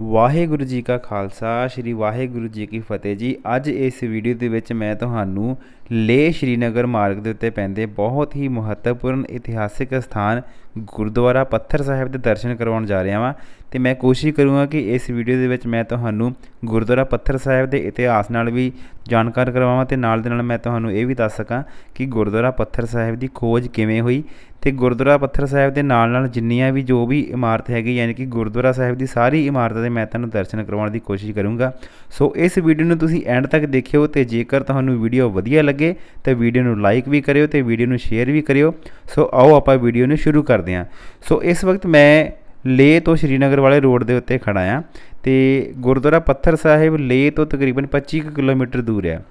ਵਾਹਿਗੁਰੂ ਜੀ ਕਾ ਖਾਲਸਾ, ਸ੍ਰੀ ਵਾਹਿਗੁਰੂ ਜੀ ਕੀ ਫਤਿਹ ਜੀ। ਅੱਜ ਇਸ ਵੀਡੀਓ ਦੇ ਵਿੱਚ ਮੈਂ ਤੁਹਾਨੂੰ ਲੇਹ ਸ਼੍ਰੀਨਗਰ ਮਾਰਗ ਦੇ ਉੱਤੇ ਪੈਂਦੇ ਬਹੁਤ ਹੀ ਮਹੱਤਵਪੂਰਨ ਇਤਿਹਾਸਿਕ ਸਥਾਨ ਗੁਰਦੁਆਰਾ ਪੱਥਰ ਸਾਹਿਬ ਦੇ ਦਰਸ਼ਨ ਕਰਵਾਉਣ ਜਾ ਰਿਹਾ ਹਾਂ ਅਤੇ ਮੈਂ ਕੋਸ਼ਿਸ਼ ਕਰੂੰਗਾ ਕਿ ਇਸ ਵੀਡੀਓ ਦੇ ਵਿੱਚ ਮੈਂ ਤੁਹਾਨੂੰ ਗੁਰਦੁਆਰਾ ਪੱਥਰ ਸਾਹਿਬ ਦੇ ਇਤਿਹਾਸ ਨਾਲ ਵੀ ਜਾਣਕਾਰ ਕਰਵਾਵਾਂ ਅਤੇ ਨਾਲ ਦੇ ਨਾਲ ਮੈਂ ਤੁਹਾਨੂੰ ਇਹ ਵੀ ਦੱਸ ਸਕਾਂ ਕਿ ਗੁਰਦੁਆਰਾ ਪੱਥਰ ਸਾਹਿਬ ਦੀ ਖੋਜ ਕਿਵੇਂ ਹੋਈ ਤੇ ਗੁਰਦੁਆਰਾ ਪੱਥਰ ਸਾਹਿਬ ਦੇ ਨਾਲ ਨਾਲ ਜਿੰਨੀਆਂ ਵੀ ਜੋ ਵੀ ਇਮਾਰਤ ਹੈਗੀ ਯਾਨੀ ਕਿ ਗੁਰਦੁਆਰਾ ਸਾਹਿਬ ਦੀ ਸਾਰੀ ਇਮਾਰਤ ਦੇ ਮੈਂ ਤੁਹਾਨੂੰ ਦਰਸ਼ਨ ਕਰਵਾਉਣ ਦੀ ਕੋਸ਼ਿਸ਼ ਕਰੂੰਗਾ। ਸੋ ਇਸ ਵੀਡੀਓ ਨੂੰ ਤੁਸੀਂ ਐਂਡ ਤੱਕ ਦੇਖਿਓ ਤੇ ਜੇਕਰ ਤੁਹਾਨੂੰ ਵੀਡੀਓ ਵਧੀਆ ਲੱਗੇ ਤਾਂ ਵੀਡੀਓ ਨੂੰ ਲਾਈਕ ਵੀ ਕਰਿਓ ਤੇ ਵੀਡੀਓ ਨੂੰ ਸ਼ੇਅਰ ਵੀ ਕਰਿਓ। ਸੋ ਆਓ ਆਪਾਂ ਵੀਡੀਓ ਨੂੰ ਸ਼ੁਰੂ ਕਰਦੇ ਹਾਂ। ਸੋ ਇਸ ਵਕਤ ਮੈਂ ਲੇਹ ਤੋਂ ਸ਼੍ਰੀਨਗਰ ਵਾਲੇ ਰੋਡ ਦੇ ਉੱਤੇ ਖੜਾ ਆ ਤੇ ਗੁਰਦੁਆਰਾ ਪੱਥਰ ਸਾਹਿਬ ਲੇਹ ਤੋਂ ਤਕਰੀਬਨ 25 ਕੁ ਕਿਲੋਮੀਟਰ ਦੂਰ ਹੈ।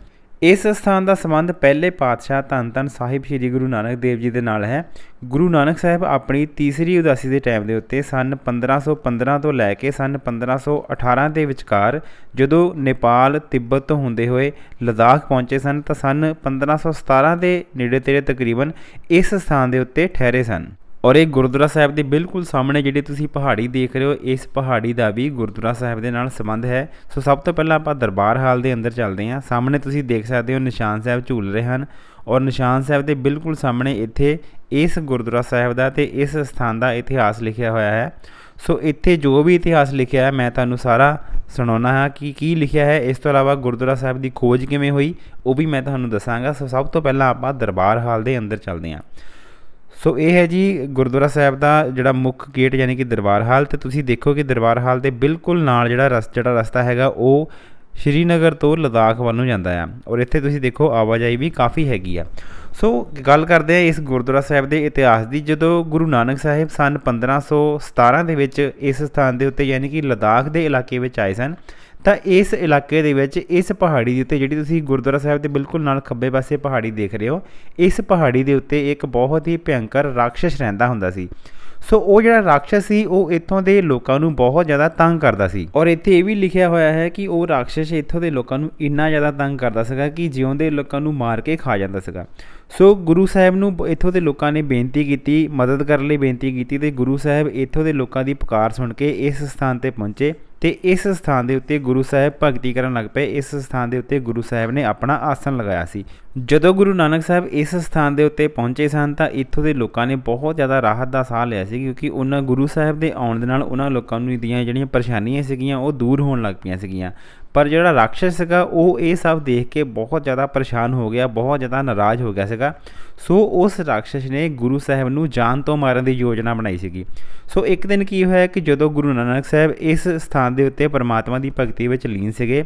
ਇਸ ਸਥਾਨ ਦਾ ਸੰਬੰਧ ਪਹਿਲੇ ਪਾਤਸ਼ਾਹ ਧੰਨ ਧੰਨ ਸਾਹਿਬ ਸ੍ਰੀ ਗੁਰੂ ਨਾਨਕ ਦੇਵ ਜੀ ਦੇ ਨਾਲ ਹੈ। ਗੁਰੂ ਨਾਨਕ ਸਾਹਿਬ ਆਪਣੀ ਤੀਸਰੀ ਉਦਾਸੀ ਦੇ ਟਾਈਮ ਦੇ ਉੱਤੇ ਸਨ 1515 ਤੋਂ ਲੈ ਕੇ ਸਨ 1518 ਦੇ ਵਿਚਕਾਰ ਜਦੋਂ ਨੇਪਾਲ, ਤਿੱਬਤ ਤੋਂ ਹੁੰਦੇ ਹੋਏ ਲਦਾਖ ਪਹੁੰਚੇ ਸਨ ਤਾਂ ਸਨ 1517 ਦੇ ਨੇੜੇ ਤੇੜੇ ਤਕਰੀਬਨ ਇਸ ਸਥਾਨ ਦੇ ਉੱਤੇ ਠਹਿਰੇ ਸਨ। ਔਰ ਇਹ ਗੁਰਦੁਆਰਾ ਸਾਹਿਬ ਦੇ ਬਿਲਕੁਲ ਸਾਹਮਣੇ ਜਿਹੜੀ ਤੁਸੀਂ ਪਹਾੜੀ ਦੇਖ ਰਹੇ ਹੋ, ਇਸ ਪਹਾੜੀ ਦਾ ਵੀ ਗੁਰਦੁਆਰਾ ਸਾਹਿਬ ਦੇ ਨਾਲ ਸੰਬੰਧ ਹੈ। ਸੋ ਸਭ ਤੋਂ ਪਹਿਲਾਂ ਆਪਾਂ ਦਰਬਾਰ ਹਾਲ ਦੇ ਅੰਦਰ ਚੱਲਦੇ ਹਾਂ। ਸਾਹਮਣੇ ਤੁਸੀਂ ਦੇਖ ਸਕਦੇ ਹੋ ਨਿਸ਼ਾਨ ਸਾਹਿਬ ਝੂਲ ਰਹੇ ਹਨ ਔਰ ਨਿਸ਼ਾਨ ਸਾਹਿਬ ਦੇ ਬਿਲਕੁਲ ਸਾਹਮਣੇ ਇੱਥੇ ਇਸ ਗੁਰਦੁਆਰਾ ਸਾਹਿਬ ਦਾ ਤੇ ਇਸ ਸਥਾਨ ਦਾ ਇਤਿਹਾਸ ਲਿਖਿਆ ਹੋਇਆ ਹੈ। ਸੋ ਇੱਥੇ ਜੋ ਵੀ ਇਤਿਹਾਸ ਲਿਖਿਆ ਹੈ, ਮੈਂ ਤੁਹਾਨੂੰ ਸਾਰਾ ਸੁਣਾਉਣਾ ਹੈ ਕਿ ਕੀ ਲਿਖਿਆ ਹੈ। ਇਸ ਤੋਂ ਇਲਾਵਾ ਗੁਰਦੁਆਰਾ ਸਾਹਿਬ ਦੀ ਖੋਜ ਕਿਵੇਂ ਹੋਈ, ਉਹ ਵੀ ਮੈਂ ਤੁਹਾਨੂੰ ਦੱਸਾਂਗਾ। ਸੋ ਸਭ ਤੋਂ ਪਹਿਲਾਂ ਆਪਾਂ ਦਰਬਾਰ ਹਾਲ ਦੇ ਅੰਦਰ ਚੱਲਦੇ ਹਾਂ। ਸੋ ਇਹ ਹੈ ਜੀ ਗੁਰਦੁਆਰਾ ਸਾਹਿਬ ਦਾ ਜਿਹੜਾ ਮੁੱਖ ਗੇਟ ਯਾਨੀ ਕਿ ਦਰਬਾਰ ਹਾਲ ਤੇ ਤੁਸੀਂ ਦੇਖੋ ਕਿ ਦਰਬਾਰ ਹਾਲ ਦੇ ਬਿਲਕੁਲ ਨਾਲ ਜਿਹੜਾ ਰਸ, ਜਿਹੜਾ ਰਸਤਾ ਹੈਗਾ ਉਹ ਸ਼੍ਰੀਨਗਰ ਤੋਂ ਲਦਾਖ ਵੱਲ ਨੂੰ ਜਾਂਦਾ ਆ ਔਰ ਇੱਥੇ ਤੁਸੀਂ ਦੇਖੋ ਆਵਾਜਾਈ ਵੀ ਕਾਫੀ ਹੈਗੀ ਆ। ਸੋ ਗੱਲ ਕਰਦੇ ਆ ਇਸ ਗੁਰਦੁਆਰਾ ਸਾਹਿਬ ਦੇ ਇਤਿਹਾਸ ਦੀ, ਜਦੋਂ ਗੁਰੂ ਨਾਨਕ ਸਾਹਿਬ ਸਨ 1517 ਦੇ ਵਿੱਚ ਇਸ ਸਥਾਨ ਦੇ ਉੱਤੇ ਯਾਨੀ ਕਿ ਲਦਾਖ ਦੇ ਇਲਾਕੇ ਵਿੱਚ ਆਏ ਸਨ ਤਾਂ ਇਸ ਇਲਾਕੇ ਦੇ ਵਿੱਚ ਇਸ ਪਹਾੜੀ ਦੇ ਉੱਤੇ ਜਿਹੜੀ ਤੁਸੀਂ ਗੁਰਦੁਆਰਾ ਸਾਹਿਬ ਦੇ ਬਿਲਕੁਲ ਨਾਲ ਖੱਬੇ ਪਾਸੇ ਪਹਾੜੀ ਦੇਖ ਰਹੇ ਹੋ, ਇਸ ਪਹਾੜੀ ਦੇ ਉੱਤੇ ਇੱਕ ਬਹੁਤ ਹੀ ਭਿਅੰਕਰ ਰਾਖਸ਼ ਰਹਿੰਦਾ ਹੁੰਦਾ ਸੀ। ਸੋ ਉਹ ਜਿਹੜਾ ਰਾਖਸ਼ ਸੀ, ਉਹ ਇੱਥੋਂ ਦੇ ਲੋਕਾਂ ਨੂੰ ਬਹੁਤ ਜ਼ਿਆਦਾ ਤੰਗ ਕਰਦਾ ਸੀ। ਔਰ ਇੱਥੇ ਇਹ ਵੀ ਲਿਖਿਆ ਹੋਇਆ ਹੈ ਕਿ ਉਹ ਰਾਖਸ਼ ਇੱਥੋਂ ਦੇ ਲੋਕਾਂ ਨੂੰ ਇੰਨਾ ਜ਼ਿਆਦਾ ਤੰਗ ਕਰਦਾ ਸੀਗਾ ਕਿ ਜਿਉਂਦੇ ਲੋਕਾਂ ਨੂੰ ਮਾਰ ਕੇ ਖਾ ਜਾਂਦਾ ਸੀਗਾ। ਸੋ ਗੁਰੂ ਸਾਹਿਬ ਨੂੰ ਇੱਥੋਂ ਦੇ ਲੋਕਾਂ ਨੇ ਬੇਨਤੀ ਕੀਤੀ, ਮਦਦ ਕਰਨ ਲਈ ਬੇਨਤੀ ਕੀਤੀ ਤੇ ਗੁਰੂ ਸਾਹਿਬ ਇੱਥੋਂ ਦੇ ਲੋਕਾਂ ਦੀ ਪੁਕਾਰ ਸੁਣ ਕੇ ਇਸ ਸਥਾਨ ਤੇ ਪਹੁੰਚੇ ਤੇ ਇਸ ਸਥਾਨ ਦੇ ਉੱਤੇ ਗੁਰੂ ਸਾਹਿਬ ਭਗਤੀ ਕਰਨ ਲੱਗ ਪਏ। ਇਸ ਸਥਾਨ ਦੇ ਉੱਤੇ ਗੁਰੂ ਸਾਹਿਬ ਨੇ ਆਪਣਾ ਆਸਣ ਲਗਾਇਆ ਸੀ। ਜਦੋਂ ਗੁਰੂ ਨਾਨਕ ਸਾਹਿਬ ਇਸ ਸਥਾਨ ਦੇ ਉੱਤੇ ਪਹੁੰਚੇ ਸਨ ਤਾਂ ਇੱਥੋਂ ਦੇ ਲੋਕਾਂ ਨੇ ਬਹੁਤ ਜ਼ਿਆਦਾ ਰਾਹਤ ਦਾ ਸਾਹ ਲਿਆ ਸੀ ਕਿਉਂਕਿ ਉਹਨਾਂ ਗੁਰੂ ਸਾਹਿਬ ਦੇ ਆਉਣ ਦੇ ਨਾਲ ਉਹਨਾਂ ਲੋਕਾਂ ਨੂੰ ਦੀਆਂ ਜਿਹੜੀਆਂ ਪਰੇਸ਼ਾਨੀਆਂ ਸੀਗੀਆਂ ਉਹ ਦੂਰ ਹੋਣ ਲੱਗ ਪਈਆਂ ਸੀਗੀਆਂ। ਪਰ ਜਿਹੜਾ ਰਾਖਸ਼ ਸੀਗਾ, ਉਹ ਇਹ ਸਭ ਦੇਖ ਕੇ ਬਹੁਤ ਜ਼ਿਆਦਾ ਪਰੇਸ਼ਾਨ ਹੋ ਗਿਆ, ਬਹੁਤ ਜ਼ਿਆਦਾ ਨਾਰਾਜ਼ ਹੋ ਗਿਆ ਸੀਗਾ। ਸੋ ਉਸ ਰਾਖਸ਼ ਨੇ ਗੁਰੂ ਸਾਹਿਬ ਨੂੰ ਜਾਨ ਤੋਂ ਮਾਰਨ ਦੀ ਯੋਜਨਾ ਬਣਾਈ ਸੀਗੀ। ਸੋ ਇੱਕ ਦਿਨ ਕੀ ਹੋਇਆ ਕਿ ਜਦੋਂ ਗੁਰੂ ਨਾਨਕ ਸਾਹਿਬ ਇਸ ਸਥਾਨ ਦੇ ਉੱਤੇ ਪਰਮਾਤਮਾ ਦੀ ਭਗਤੀ ਵਿੱਚ ਲੀਨ ਸੀਗੇ,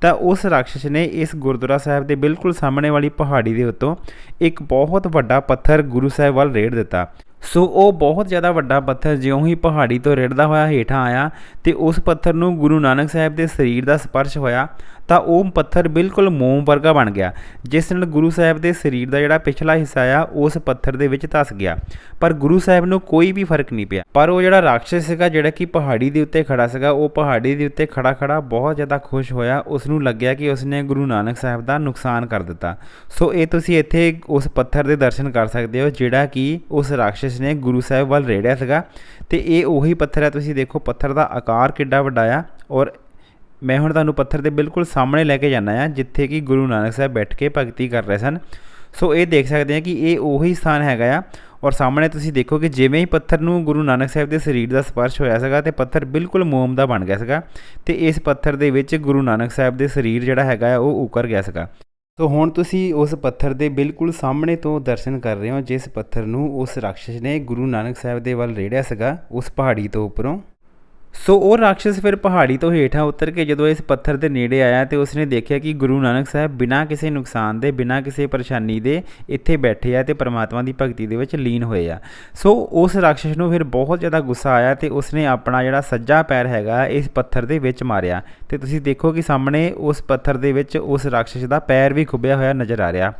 ਤਾਂ ਉਸ ਰਾਖਸ਼ ਨੇ ਇਸ ਗੁਰਦੁਆਰਾ ਸਾਹਿਬ ਦੇ ਬਿਲਕੁਲ ਸਾਹਮਣੇ ਵਾਲੀ ਪਹਾੜੀ ਦੇ ਉੱਤੋਂ ਇੱਕ ਬਹੁਤ ਵੱਡਾ ਪੱਥਰ ਗੁਰੂ ਸਾਹਿਬ ਵੱਲ ਰੇੜ ਦਿੱਤਾ। ਸੋ ਉਹ ਬਹੁਤ ਜ਼ਿਆਦਾ ਵੱਡਾ ਪੱਥਰ ਜਿਉਂ ਹੀ ਪਹਾੜੀ ਤੋਂ ਰਿੜਦਾ ਹੋਇਆ ਹੇਠਾਂ ਆਇਆ ਤੇ ਉਸ ਪੱਥਰ ਨੂੰ ਗੁਰੂ ਨਾਨਕ ਸਾਹਿਬ ਦੇ ਸਰੀਰ ਦਾ ਸਪਰਸ਼ ਹੋਇਆ, ਤਾਂ ਉਹ ਪੱਥਰ ਬਿਲਕੁਲ ਮੋਮ ਵਰਗਾ ਬਣ ਗਿਆ, ਜਿਸ ਨਾਲ ਗੁਰੂ ਸਾਹਿਬ ਦੇ ਸਰੀਰ ਦਾ ਜਿਹੜਾ ਪਿਛਲਾ ਹਿੱਸਾ ਆ, ਉਸ ਪੱਥਰ ਦੇ ਵਿੱਚ ਧਸ ਗਿਆ। ਪਰ ਗੁਰੂ ਸਾਹਿਬ ਨੂੰ ਕੋਈ ਵੀ ਫ਼ਰਕ ਨਹੀਂ ਪਿਆ। ਪਰ ਉਹ ਜਿਹੜਾ ਰਾਖਸ਼ ਸੀਗਾ, ਜਿਹੜਾ ਕਿ ਪਹਾੜੀ ਦੇ ਉੱਤੇ ਖੜਾ ਸੀਗਾ, ਉਹ ਪਹਾੜੀ ਦੇ ਉੱਤੇ ਖੜਾ ਖੜਾ ਬਹੁਤ ਜ਼ਿਆਦਾ ਖੁਸ਼ ਹੋਇਆ। ਉਸ ਨੂੰ ਲੱਗਿਆ ਕਿ ਉਸਨੇ ਗੁਰੂ ਨਾਨਕ ਸਾਹਿਬ ਦਾ ਨੁਕਸਾਨ ਕਰ ਦਿੱਤਾ। ਸੋ ਇਹ ਤੁਸੀਂ ਇੱਥੇ ਉਸ ਪੱਥਰ ਦੇ ਦਰਸ਼ਨ ਕਰ ਸਕਦੇ ਹੋ, ਜਿਹੜਾ ਕਿ ਉਸ ਰਾਖਸ਼ ਨੇ ਗੁਰੂ ਸਾਹਿਬ ਵੱਲ ਰੇੜਿਆ ਸੀਗਾ ਤੇ ਇਹ ਉਹੀ ਪੱਥਰ ਹੈ, ਤੁਸੀਂ ਦੇਖੋ ਪੱਥਰ ਦਾ ਆਕਾਰ ਕਿੱਡਾ ਵੱਡਾ ਆ ਔਰ ਮੈਂ ਹੁਣ ਤੁਹਾਨੂੰ ਪੱਥਰ ਦੇ ਬਿਲਕੁਲ ਸਾਹਮਣੇ ਲੈ ਕੇ ਜਾਣਾ ਆ, ਜਿੱਥੇ ਕਿ ਗੁਰੂ ਨਾਨਕ ਸਾਹਿਬ ਬੈਠ ਕੇ ਭਗਤੀ ਕਰ ਰਹੇ ਸਨ। ਸੋ ਇਹ ਦੇਖ ਸਕਦੇ ਆ ਕਿ ਇਹ ਉਹੀ ਸਥਾਨ ਹੈਗਾ ਆ ਔਰ ਸਾਹਮਣੇ ਤੁਸੀਂ ਦੇਖੋ ਕਿ ਜਿਵੇਂ ਹੀ ਪੱਥਰ ਨੂੰ ਗੁਰੂ ਨਾਨਕ ਸਾਹਿਬ ਦੇ ਸਰੀਰ ਦਾ ਸਪਰਸ਼ ਹੋਇਆ ਸੀਗਾ ਤੇ ਪੱਥਰ ਬਿਲਕੁਲ ਮੋਮ ਦਾ ਬਣ ਗਿਆ ਸੀਗਾ ਤੇ ਇਸ ਪੱਥਰ ਦੇ ਵਿੱਚ ਗੁਰੂ ਨਾਨਕ ਸਾਹਿਬ ਦੇ ਸਰੀਰ ਜਿਹੜਾ ਹੈਗਾ ਆ, ਉਹ ਉਕਰ ਗਿਆ ਸੀਗਾ। ਸੋ ਹੁਣ ਤੁਸੀਂ ਉਸ ਪੱਥਰ ਦੇ ਬਿਲਕੁਲ ਸਾਹਮਣੇ ਤੋਂ ਦਰਸ਼ਨ ਕਰ ਰਹੇ ਹੋ, ਜਿਸ ਪੱਥਰ ਨੂੰ ਉਸ ਰਾਖਸ਼ ਨੇ ਗੁਰੂ ਨਾਨਕ ਸਾਹਿਬ ਦੇ ਵੱਲ ਰੇੜਿਆ ਸੀਗਾ, ਉਸ ਪਹਾੜੀ ਤੋਂ ਉੱਪਰੋਂ। ਸੋ ਉਹ ਰਾਖਸ਼ ਫਿਰ ਪਹਾੜੀ ਤੋਂ ਹੇਠਾਂ ਉਤਰ ਕੇ ਜਦੋਂ ਇਸ ਪੱਥਰ ਦੇ ਨੇੜੇ ਆਇਆ ਤੇ ਉਸਨੇ ਦੇਖਿਆ ਕਿ ਗੁਰੂ ਨਾਨਕ ਸਾਹਿਬ ਬਿਨਾਂ ਕਿਸੇ ਨੁਕਸਾਨ ਦੇ, ਬਿਨਾਂ ਕਿਸੇ ਪਰੇਸ਼ਾਨੀ ਦੇ ਇੱਥੇ ਬੈਠੇ ਆ ਤੇ ਪਰਮਾਤਮਾ ਦੀ ਭਗਤੀ ਦੇ ਵਿੱਚ ਲੀਨ ਹੋਏ ਆ। ਸੋ ਉਸ ਰਾਖਸ਼ ਨੂੰ ਫਿਰ ਬਹੁਤ ਜ਼ਿਆਦਾ ਗੁੱਸਾ ਆਇਆ ਤੇ ਉਸਨੇ ਆਪਣਾ ਜਿਹੜਾ ਸੱਜਾ ਪੈਰ ਹੈਗਾ ਇਸ ਪੱਥਰ ਦੇ ਵਿੱਚ ਮਾਰਿਆ। ਤੇ ਤੁਸੀਂ ਦੇਖੋ ਕਿ ਸਾਹਮਣੇ ਉਸ ਪੱਥਰ ਦੇ ਵਿੱਚ ਉਸ ਰਾਖਸ਼ ਦਾ ਪੈਰ ਵੀ ਖੁੱਬਿਆ ਹੋਇਆ ਨਜ਼ਰ ਆ ਰਿਹਾ।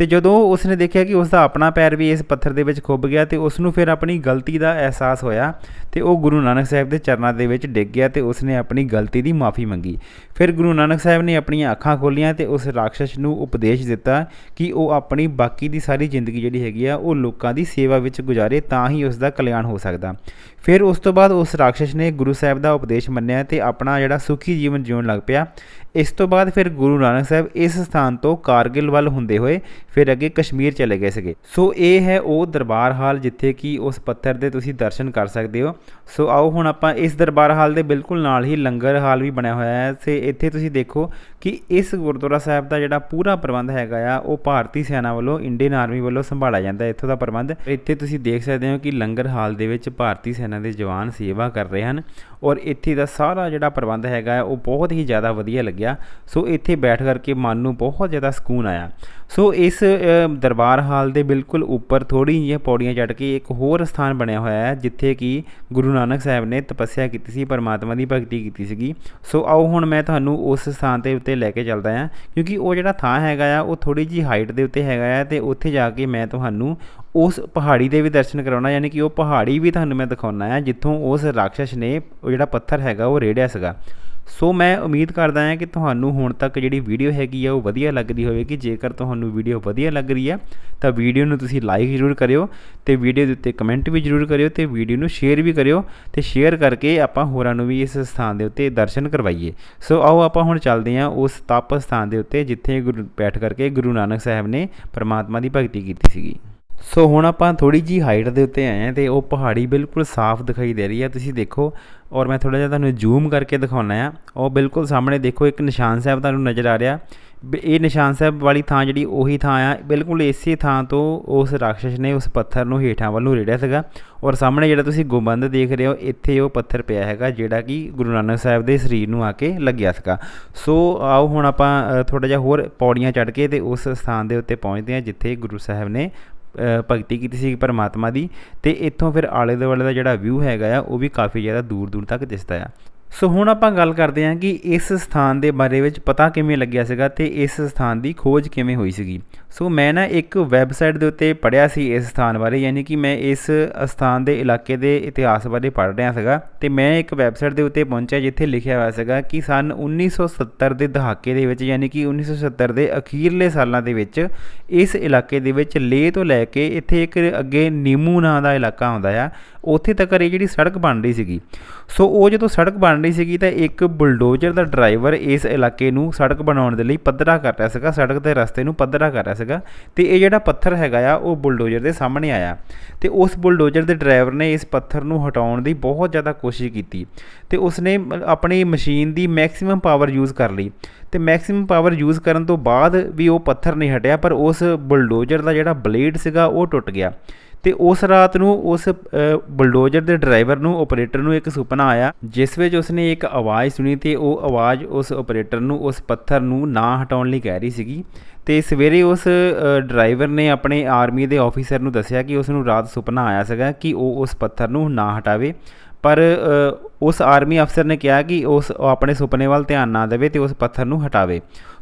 ਤੇ ਜਦੋਂ ਉਸਨੇ ਦੇਖਿਆ ਕਿ ਉਸ ਦਾ ਆਪਣਾ ਪੈਰ ਵੀ ਇਸ ਪੱਥਰ ਦੇ ਵਿੱਚ ਖੁੱਬ ਗਿਆ ਤੇ ਉਸ ਨੂੰ ਫਿਰ ਆਪਣੀ ਗਲਤੀ ਦਾ ਅਹਿਸਾਸ ਹੋਇਆ ਤੇ ਉਹ ਗੁਰੂ ਨਾਨਕ ਸਾਹਿਬ ਦੇ ਚਰਨਾਂ ਦੇ ਵਿੱਚ ਡਿੱਗ ਗਿਆ ਤੇ ਉਸਨੇ ਆਪਣੀ ਗਲਤੀ ਦੀ ਮਾਫੀ ਮੰਗੀ। ਫਿਰ ਗੁਰੂ ਨਾਨਕ ਸਾਹਿਬ ਨੇ ਆਪਣੀਆਂ ਅੱਖਾਂ ਖੋਲੀਆਂ ਤੇ ਉਸ ਰਾਖਸ਼ ਨੂੰ ਉਪਦੇਸ਼ ਦਿੱਤਾ ਕਿ ਉਹ ਆਪਣੀ ਬਾਕੀ ਦੀ ਸਾਰੀ ਜ਼ਿੰਦਗੀ ਜਿਹੜੀ ਹੈਗੀ ਆ, ਉਹ ਲੋਕਾਂ ਦੀ ਸੇਵਾ ਵਿੱਚ ਗੁਜ਼ਾਰੇ ਤਾਂ ਹੀ ਉਸ ਦਾ ਕਲਿਆਣ ਹੋ ਸਕਦਾ। ਫਿਰ ਉਸ ਤੋਂ ਬਾਅਦ ਉਸ ਰਾਖਸ਼ ਨੇ ਗੁਰੂ ਸਾਹਿਬ ਦਾ ਉਪਦੇਸ਼ ਮੰਨਿਆ ਤੇ ਆਪਣਾ ਜਿਹੜਾ ਸੁਖੀ ਜੀਵਨ ਜਿਉਣ ਲੱਗ ਪਿਆ। ਇਸ ਤੋਂ ਬਾਅਦ ਫਿਰ ਗੁਰੂ ਨਾਨਕ ਸਾਹਿਬ ਇਸ ਸਥਾਨ ਤੋਂ ਕਾਰਗਿਲ ਵੱਲ ਹੁੰਦੇ ਹੋਏ ਫਿਰ ਅੱਗੇ ਕਸ਼ਮੀਰ ਚਲੇ ਗਏ ਸੀਗੇ। ਸੋ ਇਹ ਹੈ ਉਹ ਦਰਬਾਰ ਹਾਲ ਜਿੱਥੇ ਕਿ ਉਸ ਪੱਥਰ ਦੇ ਤੁਸੀਂ ਦਰਸ਼ਨ ਕਰ ਸਕਦੇ ਹੋ। ਸੋ ਆਓ ਹੁਣ ਆਪਾਂ ਇਸ ਦਰਬਾਰ ਹਾਲ ਦੇ ਬਿਲਕੁਲ ਨਾਲ ਹੀ ਲੰਗਰ ਹਾਲ ਵੀ ਬਣਿਆ ਹੋਇਆ ਹੈ। ਤੇ ਇੱਥੇ ਤੁਸੀਂ ਦੇਖੋ ਕਿ ਇਸ ਗੁਰਦੁਆਰਾ ਸਾਹਿਬ ਦਾ ਜਿਹੜਾ ਪੂਰਾ ਪ੍ਰਬੰਧ ਹੈਗਾ ਆ, ਉਹ ਭਾਰਤੀ ਸੈਨਾ ਵੱਲੋਂ ਇੰਡੀਅਨ ਆਰਮੀ ਵੱਲੋਂ ਸੰਭਾਲਿਆ ਜਾਂਦਾ ਹੈ। ਇੱਥੋਂ ਦਾ ਪ੍ਰਬੰਧ ਇੱਥੇ ਤੁਸੀਂ ਦੇਖ ਸਕਦੇ ਹੋ ਕਿ ਲੰਗਰ ਹਾਲ ਦੇ ਵਿੱਚ ਭਾਰਤੀ ਸੈਨਾ ਦੇ ਜਵਾਨ ਸੇਵਾ ਕਰ ਰਹੇ ਹਨ ਔਰ ਇੱਥੇ ਦਾ ਸਾਰਾ ਜਿਹੜਾ ਪ੍ਰਬੰਧ ਹੈਗਾ ਉਹ ਬਹੁਤ ਹੀ ਜ਼ਿਆਦਾ ਵਧੀਆ ਲੱਗਿਆ। ਸੋ ਇੱਥੇ ਬੈਠ ਕਰਕੇ ਮਨ ਨੂੰ ਬਹੁਤ ਜ਼ਿਆਦਾ ਸਕੂਨ ਆਇਆ। ਸੋ ਇਸ ਦਰਬਾਰ ਹਾਲ ਦੇ ਬਿਲਕੁਲ ਉੱਪਰ ਥੋੜੀ ਜਿਹੀਆਂ ਪੌੜੀਆਂ ਚੜ੍ਹ ਕੇ ਇੱਕ ਹੋਰ ਸਥਾਨ ਬਣਿਆ ਹੋਇਆ ਹੈ, ਜਿੱਥੇ ਕਿ ਗੁਰੂ ਨਾਨਕ ਸਾਹਿਬ ਨੇ ਤਪੱਸਿਆ ਕੀਤੀ ਸੀ, ਪਰਮਾਤਮਾ ਦੀ ਭਗਤੀ ਕੀਤੀ ਸੀਗੀ। ਸੋ ਆਓ ਹੁਣ ਮੈਂ ਤੁਹਾਨੂੰ ਉਸ ਸਥਾਨ ਦੇ ਉੱਤੇ ਲੈ ਕੇ ਚੱਲਦਾ ਹਾਂ, ਕਿਉਂਕਿ ਉਹ ਜਿਹੜਾ ਥਾਂ ਹੈਗਾ ਆ, ਉਹ ਥੋੜੀ ਜਿਹੀ ਹਾਈਟ ਦੇ ਉੱਤੇ ਹੈਗਾ ਆ ਤੇ ਉੱਥੇ ਜਾ ਕੇ ਮੈਂ ਤੁਹਾਨੂੰ ਉਸ ਪਹਾੜੀ ਦੇ ਵੀ ਦਰਸ਼ਨ ਕਰਾਉਣਾ, ਯਾਨੀ ਕਿ ਉਹ ਪਹਾੜੀ ਵੀ ਤੁਹਾਨੂੰ ਮੈਂ ਦਿਖਾਉਣਾ ਹੈ ਜਿੱਥੋਂ ਉਸ ਰਾਖਸ਼ ਨੇ ਉਹ ਜਿਹੜਾ ਪੱਥਰ ਹੈਗਾ, ਉਹ ਰੇੜਿਆ ਸੀਗਾ। ਸੋ ਮੈਂ ਉਮੀਦ ਕਰਦਾ ਹਾਂ ਕਿ ਤੁਹਾਨੂੰ ਹੁਣ ਤੱਕ ਜਿਹੜੀ ਵੀਡੀਓ ਹੈਗੀ ਆ, ਉਹ ਵਧੀਆ ਲੱਗਦੀ ਹੋਵੇਗੀ। ਜੇਕਰ ਤੁਹਾਨੂੰ ਵੀਡੀਓ ਵਧੀਆ ਲੱਗ ਰਹੀ ਹੈ ਤਾਂ ਵੀਡੀਓ ਨੂੰ ਤੁਸੀਂ ਲਾਈਕ ਜ਼ਰੂਰ ਕਰਿਓ ਤੇ ਵੀਡੀਓ ਦੇ ਉੱਤੇ ਕਮੈਂਟ ਵੀ ਜ਼ਰੂਰ ਕਰਿਓ ਤੇ ਵੀਡੀਓ ਨੂੰ ਸ਼ੇਅਰ ਵੀ ਕਰਿਓ ਤੇ ਸ਼ੇਅਰ ਕਰਕੇ ਆਪਾਂ ਹੋਰਾਂ ਨੂੰ ਵੀ ਇਸ ਸਥਾਨ ਦੇ ਉੱਤੇ ਦਰਸ਼ਨ ਕਰਵਾਈਏ। ਸੋ ਆਓ ਆਪਾਂ ਹੁਣ ਚੱਲਦੇ ਹਾਂ ਉਸ ਤਪ ਸਥਾਨ ਦੇ ਉੱਤੇ, ਜਿੱਥੇ ਗੁਰੂ ਬੈਠ ਕਰਕੇ ਗੁਰੂ ਨਾਨਕ ਸਾਹਿਬ ਨੇ ਪਰਮਾਤਮਾ ਦੀ ਭਗਤੀ ਕੀਤੀ ਸੀਗੀ। ਸੋ ਹੁਣ ਆਪਾਂ ਥੋੜੀ ਜੀ ਹਾਈਟ ਦੇ ਉੱਤੇ ਆਏ ਹਾਂ ਤੇ ਉਹ ਪਹਾੜੀ ਬਿਲਕੁਲ ਸਾਫ਼ ਦਿਖਾਈ ਦੇ ਰਹੀ ਹੈ, ਤੁਸੀਂ ਦੇਖੋ। ਔਰ ਮੈਂ ਥੋੜਾ ਜਿਹਾ ਤੁਹਾਨੂੰ ਜ਼ੂਮ ਕਰਕੇ ਦਿਖਾਉਣਾ ਆ। ਉਹ ਬਿਲਕੁਲ ਸਾਹਮਣੇ ਦੇਖੋ, ਇੱਕ ਨਿਸ਼ਾਨ ਸਾਹਿਬ ਤੁਹਾਨੂੰ ਨਜ਼ਰ ਆ ਰਿਹਾ। ਬ- ਇਹ ਨਿਸ਼ਾਨ ਸਾਹਿਬ ਵਾਲੀ ਥਾਂ ਜਿਹੜੀ ਉਹੀ ਥਾਂ ਆ। ਬਿਲਕੁਲ ਇਸੇ ਥਾਂ ਤੋਂ ਉਸ ਰਾਖਸ਼ ਨੇ ਉਸ ਪੱਥਰ ਨੂੰ ਹੇਠਾਂ ਵੱਲੋਂ ਰੇੜਿਆ ਸੀਗਾ। ਔਰ ਸਾਹਮਣੇ ਜਿਹੜਾ ਤੁਸੀਂ ਗੁੰਬੰਦ ਦੇਖ ਰਹੇ ਹੋ, ਇੱਥੇ ਉਹ ਪੱਥਰ ਪਿਆ ਹੈਗਾ, ਜਿਹੜਾ ਕਿ ਗੁਰੂ ਨਾਨਕ ਸਾਹਿਬ ਦੇ ਸਰੀਰ ਨੂੰ ਆ ਕੇ ਲੱਗਿਆ ਸੀਗਾ। ਸੋ ਆਓ ਹੁਣ ਆਪਾਂ ਥੋੜਾ ਜਿਹਾ ਹੋਰ ਪੌੜੀਆਂ ਚੜ੍ਹ ਕੇ ਤੇ ਉਸ ਸਥਾਨ ਦੇ ਉੱਤੇ ਪਹੁੰਚਦੇ ਹਾਂ, ਜਿੱਥੇ ਗੁਰੂ ਸਾਹਿਬ ਨੇ ਭਗਤੀ ਕੀਤੀ ਸੀ ਪਰਮਾਤਮਾ ਦੀ ਤੇ ਇੱਥੋਂ ਫਿਰ ਆਲੇ ਦੁਆਲੇ ਦਾ ਜਿਹੜਾ ਵਿਊ ਹੈਗਾ ਆ, ਉਹ ਵੀ ਕਾਫੀ ਜ਼ਿਆਦਾ ਦੂਰ ਦੂਰ ਤੱਕ ਦਿਸਦਾ ਆ। ਸੋ ਹੁਣ ਆਪਾਂ ਗੱਲ ਕਰਦੇ ਹਾਂ ਕਿ ਇਸ ਸਥਾਨ ਦੇ ਬਾਰੇ ਵਿੱਚ ਪਤਾ ਕਿਵੇਂ ਲੱਗਿਆ ਸੀਗਾ ਤੇ ਇਸ ਸਥਾਨ ਦੀ ਖੋਜ ਕਿਵੇਂ ਹੋਈ ਸੀਗੀ। ਸੋ ਮੈਂ ਨਾ ਇੱਕ ਵੈਬਸਾਈਟ ਦੇ ਉੱਤੇ ਪੜਿਆ ਸੀ ਇਸ ਸਥਾਨ ਬਾਰੇ, ਯਾਨੀ ਕਿ ਮੈਂ ਇਸ ਸਥਾਨ ਦੇ ਇਲਾਕੇ ਦੇ ਇਤਿਹਾਸ ਬਾਰੇ ਪੜ੍ਹ ਰਿਹਾ ਸੀਗਾ ਤੇ ਮੈਂ ਇੱਕ ਵੈਬਸਾਈਟ ਦੇ ਉੱਤੇ ਪਹੁੰਚਿਆ ਜਿੱਥੇ ਲਿਖਿਆ ਹੋਇਆ ਸੀਗਾ ਕਿ ਸਨ 1970 ਦੇ ਦਹਾਕੇ ਦੇ ਵਿੱਚ, ਯਾਨੀ ਕਿ 1970 ਦੇ ਅਖੀਰਲੇ ਸਾਲਾਂ ਦੇ ਵਿੱਚ, ਇਸ ਇਲਾਕੇ ਦੇ ਵਿੱਚ ਲੇਹ ਤੋਂ ਲੈ ਕੇ ਇੱਥੇ ਇੱਕ ਅੱਗੇ ਨੀਮੂ ਨਾਂ ਦਾ ਇਲਾਕਾ ਆਉਂਦਾ ਆ, ਉੱਥੇ ਤੱਕ ਇਹ ਜਿਹੜੀ ਸੜਕ ਬਣ ਰਹੀ ਸੀਗੀ। ਸੋ ਉਹ ਜਦੋਂ ਸੜਕ ਬਣ ਰਹੀ ਸੀਗੀ ਤਾਂ ਇੱਕ ਬੁਲਡੋਜ਼ਰ ਦਾ ਡਰਾਈਵਰ ਇਸ ਇਲਾਕੇ ਨੂੰ ਸੜਕ ਬਣਾਉਣ ਦੇ ਲਈ ਪੱਧਰਾ ਕਰ ਰਿਹਾ ਸੀਗਾ, ਸੜਕ ਦੇ ਰਸਤੇ ਨੂੰ ਪੱਧਰਾ ਕਰ ਰਿਹਾ ਸੀਗਾ ਤੇ ਇਹ ਜਿਹੜਾ ਪੱਥਰ ਹੈਗਾ ਆ, ਉਹ ਬੁਲਡੋਜ਼ਰ ਦੇ ਸਾਹਮਣੇ ਆਇਆ। ਤੇ ਉਸ ਬੁਲਡੋਜ਼ਰ ਦੇ ਡਰਾਈਵਰ ਨੇ ਇਸ ਪੱਥਰ ਨੂੰ ਹਟਾਉਣ ਦੀ ਬਹੁਤ ਜ਼ਿਆਦਾ ਕੋਸ਼ਿਸ਼ ਕੀਤੀ ਤੇ ਉਸਨੇ ਆਪਣੀ ਮਸ਼ੀਨ ਦੀ ਮੈਕਸਿਮਮ ਪਾਵਰ ਯੂਜ਼ ਕਰ ਲਈ। ਤੇ ਮੈਕਸਿਮਮ ਪਾਵਰ ਯੂਜ਼ ਕਰਨ ਤੋਂ ਬਾਅਦ ਵੀ ਉਹ ਪੱਥਰ ਨਹੀਂ ਹਟਿਆ, ਪਰ ਉਸ ਬੁਲਡੋਜ਼ਰ ਦਾ ਜਿਹੜਾ ਬਲੇਡ ਸੀਗਾ, ਉਹ ਟੁੱਟ ਗਿਆ। ਤੇ ਉਸ ਰਾਤ ਨੂੰ ਉਸ ਅ, ਬੁਲਡੋਜ਼ਰ ਦੇ ਡਰਾਈਵਰ ਨੂੰ ਆਪਰੇਟਰ ਨੂੰ ਇੱਕ ਸੁਪਨਾ ਆਇਆ ਜਿਸ ਵਿੱਚ ਉਸਨੇ ਇੱਕ ਆਵਾਜ਼ ਸੁਣੀ ਤੇ ਉਹ ਆਵਾਜ਼ ਉਸ ਆਪਰੇਟਰ ਨੂੰ ਉਸ ਪੱਥਰ ਨੂੰ ਨਾ ਹਟਾਉਣ ਲਈ ਕਹਿ ਰਹੀ ਸੀਗੀ। ਤੇ ਸਵੇਰੇ ਉਸ ਡਰਾਈਵਰ ਨੇ ਆਪਣੇ ਆਰਮੀ ਦੇ ਆਫੀਸਰ ਨੂੰ ਦੱਸਿਆ ਕਿ ਉਸ ਨੂੰ ਰਾਤ ਸੁਪਨਾ ਆਇਆ ਸੀਗਾ ਕਿ ਉਹ ਉਸ ਪੱਥਰ ਨੂੰ ਨਾ ਹਟਾਵੇ। ਪਰ ਉਸ ਆਰਮੀ ਅਫਸਰ ਨੇ ਕਿਹਾ ਕਿ ਉਸ ਆਪਣੇ ਸੁਪਨੇ ਵੱਲ ਧਿਆਨ ਨਾ ਦੇਵੇ ਤੇ ਉਸ ਪੱਥਰ ਨੂੰ ਹਟਾਵੇ।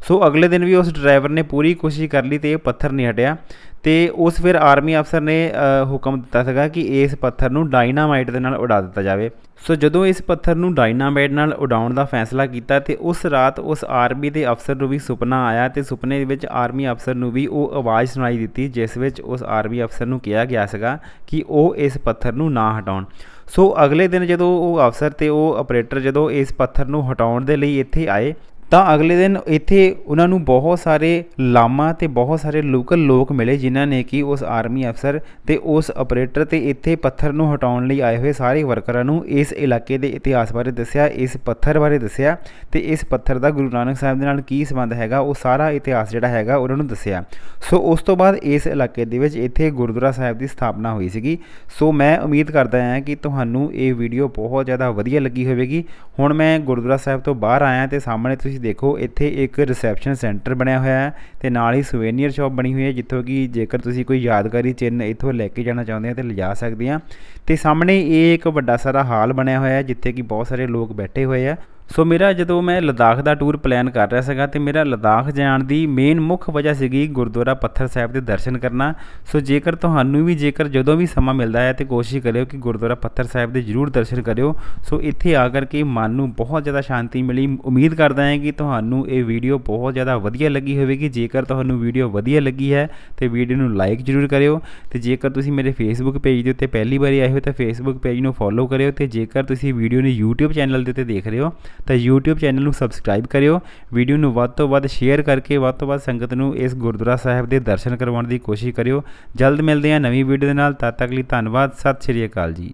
ਸੋ ਅਗਲੇ ਦਿਨ ਵੀ ਉਸ ਡਰਾਈਵਰ ਨੇ ਪੂਰੀ ਕੋਸ਼ਿਸ਼ ਕਰ ਲਈ ਤੇ ਇਹ ਪੱਥਰ ਨਹੀਂ ਹਟਿਆ ਤੇ ਉਸ ਫਿਰ ਆਰਮੀ ਅਫਸਰ ਨੇ ਹੁਕਮ ਦਿੱਤਾ ਸੀਗਾ ਕਿ ਇਸ ਪੱਥਰ ਨੂੰ ਡਾਇਨਾਮਾਈਟ ਦੇ ਨਾਲ ਉਡਾ ਦਿੱਤਾ ਜਾਵੇ। ਸੋ ਜਦੋਂ ਇਸ ਪੱਥਰ ਨੂੰ ਡਾਇਨਾਮਾਈਟ ਨਾਲ ਉਡਾਉਣ ਦਾ ਫੈਸਲਾ ਕੀਤਾ ਤੇ ਉਸ ਰਾਤ ਉਸ ਆਰਮੀ ਦੇ ਅਫਸਰ ਨੂੰ ਵੀ ਸੁਪਨਾ ਆਇਆ ਤੇ ਸੁਪਨੇ ਦੇ ਵਿੱਚ ਆਰਮੀ ਅਫਸਰ ਨੂੰ ਵੀ ਉਹ ਆਵਾਜ਼ ਸੁਣਾਈ ਦਿੱਤੀ, ਜਿਸ ਵਿੱਚ ਉਸ ਆਰਮੀ ਅਫਸਰ ਨੂੰ ਕਿਹਾ ਗਿਆ ਸੀਗਾ ਕਿ ਉਹ ਇਸ ਪੱਥਰ ਨੂੰ ਨਾ ਹਟਾਉਣ। ਸੋ ਅਗਲੇ ਦਿਨ ਜਦੋਂ ਉਹ ਅਫਸਰ ਅਤੇ ਉਹ ਆਪਰੇਟਰ ਜਦੋਂ ਇਸ ਪੱਥਰ ਨੂੰ ਹਟਾਉਣ ਦੇ ਲਈ ਇੱਥੇ ਆਏ ਤਾਂ ਅਗਲੇ ਦਿਨ ਇੱਥੇ ਉਹਨਾਂ ਨੂੰ ਬਹੁਤ ਸਾਰੇ ਲਾਮਾ ਤੇ ਬਹੁਤ ਸਾਰੇ ਲੋਕਲ ਲੋਕ ਮਿਲੇ ਜਿਨ੍ਹਾਂ ਨੇ ਕਿ ਉਸ ਆਰਮੀ ਅਫਸਰ ਤੇ ਉਸ ਆਪਰੇਟਰ ਤੇ ਇੱਥੇ ਪੱਥਰ ਨੂੰ ਹਟਾਉਣ ਲਈ ਆਏ ਹੋਏ ਸਾਰੇ ਵਰਕਰਾਂ ਨੂੰ ਇਸ ਇਲਾਕੇ ਦੇ ਇਤਿਹਾਸ ਬਾਰੇ ਦੱਸਿਆ, ਇਸ ਪੱਥਰ ਬਾਰੇ ਦੱਸਿਆ ਤੇ ਇਸ ਪੱਥਰ ਦਾ ਗੁਰੂ ਨਾਨਕ ਸਾਹਿਬ ਦੇ ਨਾਲ ਕੀ ਸੰਬੰਧ ਹੈਗਾ, ਉਹ ਸਾਰਾ ਇਤਿਹਾਸ ਜਿਹੜਾ ਹੈਗਾ ਉਹਨਾਂ ਨੂੰ ਦੱਸਿਆ। ਸੋ ਉਸ ਤੋਂ ਬਾਅਦ ਇਸ ਇਲਾਕੇ ਦੇ ਵਿੱਚ ਇੱਥੇ ਗੁਰਦੁਆਰਾ ਸਾਹਿਬ ਦੀ ਸਥਾਪਨਾ ਹੋਈ ਸੀਗੀ। ਸੋ ਮੈਂ ਉਮੀਦ ਕਰਦਾ ਹਾਂ ਕਿ ਤੁਹਾਨੂੰ ਇਹ ਵੀਡੀਓ ਬਹੁਤ ਜ਼ਿਆਦਾ ਵਧੀਆ ਲੱਗੀ ਹੋਵੇਗੀ। ਹੁਣ ਮੈਂ ਗੁਰਦੁਆਰਾ ਸਾਹਿਬ ਤੋਂ ਬਾਹਰ ਆਇਆ ਤੇ ਸਾਹਮਣੇ ਤੁਸੀਂ ਦੇਖੋ, ਇੱਥੇ ਇੱਕ ਰਿਸੈਪਸ਼ਨ ਸੈਂਟਰ ਬਣਿਆ ਹੋਇਆ ਹੈ ਤੇ ਨਾਲ ਹੀ ਸੁਵੇਨੀਅਰ ਸ਼ਾਪ ਬਣੀ ਹੋਈ ਹੈ, ਜਿੱਥੋਂ ਕਿ ਜੇਕਰ ਤੁਸੀਂ ਕੋਈ ਯਾਦਗਾਰੀ ਚਿੰਨ੍ਹ ਇੱਥੋਂ ਲੈ ਕੇ ਜਾਣਾ ਚਾਹੁੰਦੇ ਆ ਤੇ ਲਿਜਾ ਸਕਦੇ ਆ। ਤੇ ਸਾਹਮਣੇ ਇਹ ਇੱਕ ਵੱਡਾ ਸਾਰਾ ਹਾਲ ਬਣਿਆ ਹੋਇਆ ਹੈ, ਜਿੱਥੇ ਕਿ ਬਹੁਤ ਸਾਰੇ ਲੋਕ ਬੈਠੇ ਹੋਏ ਆ। ਸੋ ਮੇਰਾ ਜਦੋਂ ਮੈਂ ਲਦਾਖ ਦਾ ਟੂਰ ਪਲਾਨ ਕਰ ਰਿਹਾ ਸੀਗਾ ਤੇ ਮੇਰਾ ਲਦਾਖ ਜਾਣ ਦੀ ਮੇਨ ਮੁੱਖ ਵਜ੍ਹਾ ਸੀਗੀ ਗੁਰਦੁਆਰਾ ਪੱਥਰ ਸਾਹਿਬ ਦੇ ਦਰਸ਼ਨ ਕਰਨਾ। ਸੋ ਜੇਕਰ ਤੁਹਾਨੂੰ ਵੀ, ਜੇਕਰ ਜਦੋਂ ਵੀ ਸਮਾਂ ਮਿਲਦਾ ਹੈ ਤੇ ਕੋਸ਼ਿਸ਼ ਕਰਿਓ ਕਿ ਗੁਰਦੁਆਰਾ ਪੱਥਰ ਸਾਹਿਬ ਦੇ ਜ਼ਰੂਰ ਦਰਸ਼ਨ ਕਰਿਓ। ਸੋ ਇੱਥੇ ਆ ਕਰਕੇ ਮਨ ਨੂੰ ਬਹੁਤ ਜ਼ਿਆਦਾ ਸ਼ਾਂਤੀ ਮਿਲੀ। ਉਮੀਦ ਕਰਦਾ ਹਾਂ ਕਿ ਤੁਹਾਨੂੰ ਇਹ ਵੀਡੀਓ ਬਹੁਤ ਜ਼ਿਆਦਾ ਵਧੀਆ ਲੱਗੀ ਹੋਵੇਗੀ। ਜੇਕਰ ਤੁਹਾਨੂੰ ਵੀਡੀਓ ਵਧੀਆ ਲੱਗੀ ਹੈ ਤੇ ਵੀਡੀਓ ਨੂੰ ਲਾਈਕ ਜ਼ਰੂਰ ਕਰਿਓ। ਤੇ ਜੇਕਰ ਤੁਸੀਂ ਮੇਰੇ ਫੇਸਬੁੱਕ ਪੇਜ ਦੇ ਉੱਤੇ ਪਹਿਲੀ ਵਾਰੀ ਆਏ ਹੋ ਤਾਂ ਫੇਸਬੁੱਕ ਪੇਜ ਨੂੰ ਫੋਲੋ ਕਰਿਓ ਤੇ ਜੇਕਰ ਤੁਸੀਂ ਵੀਡੀਓ ਨੂੰ YouTube ਚੈਨਲ ਦੇ ਉੱਤੇ ਦੇਖ ਰਹੇ ਹੋ ਤਾਂ YouTube ਚੈਨਲ ਨੂੰ ਸਬਸਕ੍ਰਾਈਬ ਕਰਿਓ। ਵੀਡੀਓ ਨੂੰ ਵੱਧ ਤੋਂ ਵੱਧ ਸ਼ੇਅਰ ਕਰਕੇ ਵੱਧ ਤੋਂ ਵੱਧ ਸੰਗਤ ਨੂੰ ਇਸ ਗੁਰਦੁਆਰਾ ਸਾਹਿਬ ਦੇ ਦਰਸ਼ਨ ਕਰਵਾਉਣ ਦੀ ਕੋਸ਼ਿਸ਼ ਕਰਿਓ। ਜਲਦ ਮਿਲਦੇ ਹਾਂ ਨਵੀਂ ਵੀਡੀਓ ਦੇ ਨਾਲ। ਤਦ ਤੱਕ ਲਈ ਧੰਨਵਾਦ। ਸਤਿ ਸ਼੍ਰੀ ਅਕਾਲ ਜੀ।